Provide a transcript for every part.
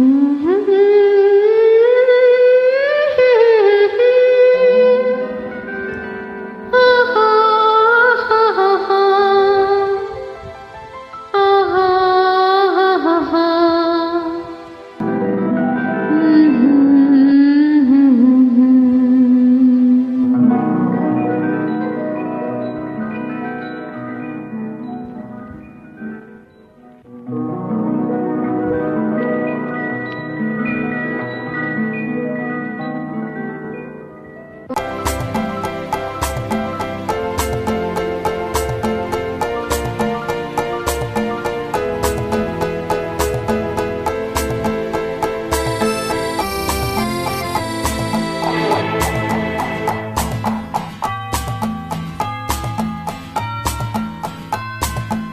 Mm-hmm.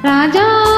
राजा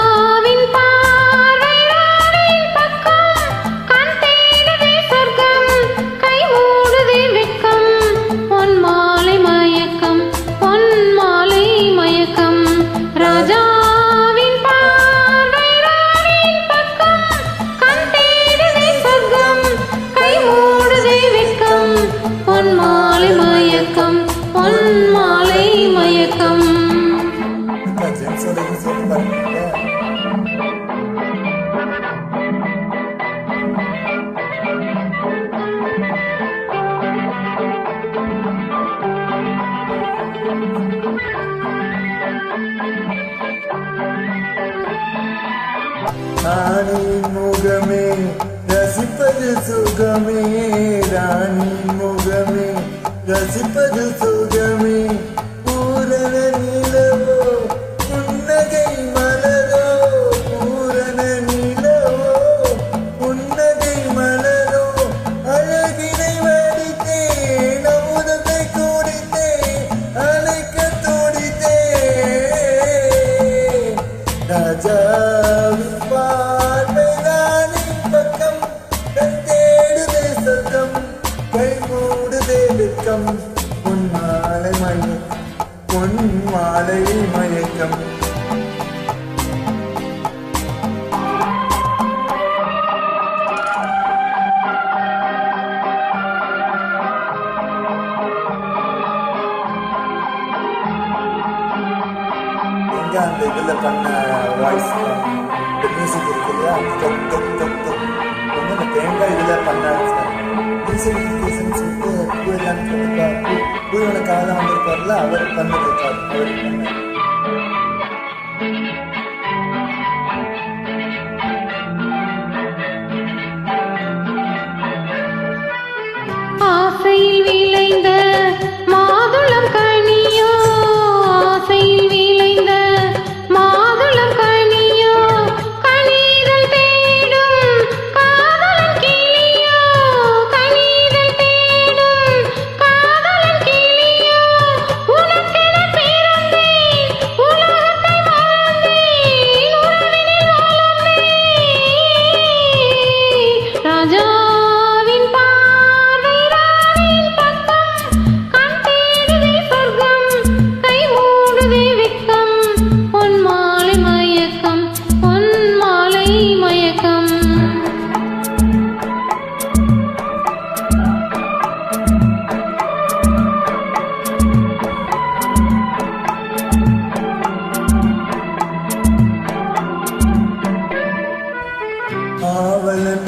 ராணி முகமே ரசிப்பது சுகமே ராணி முகமே ரசிப்பது சுகமே மாலை மயக்கம் எங்கே அந்த இதில் பண்ண வாய்ஸ் இந்த மியூசிக் இருக்கு தேங்காய் இதில் பண்ணி மியூசிக் சொல்லிட்டு பூவனுக்காக தான் வந்திருப்பார்ல அவர் பண்ணிருக்கார் அவர்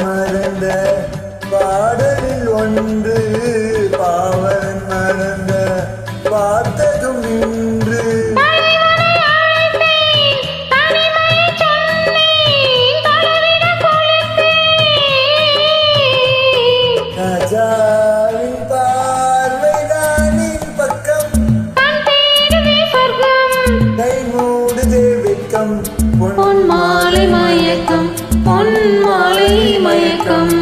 மறந்த பாடலில் ஒன்று பாவன் மறந்த பார்த்ததும் இன்று. ராஜாவின் பார்வைதானின் பக்கம். கை மூடுதே வெக்கம் பொன் மாலை மயக்கம். பொன் மாலை come.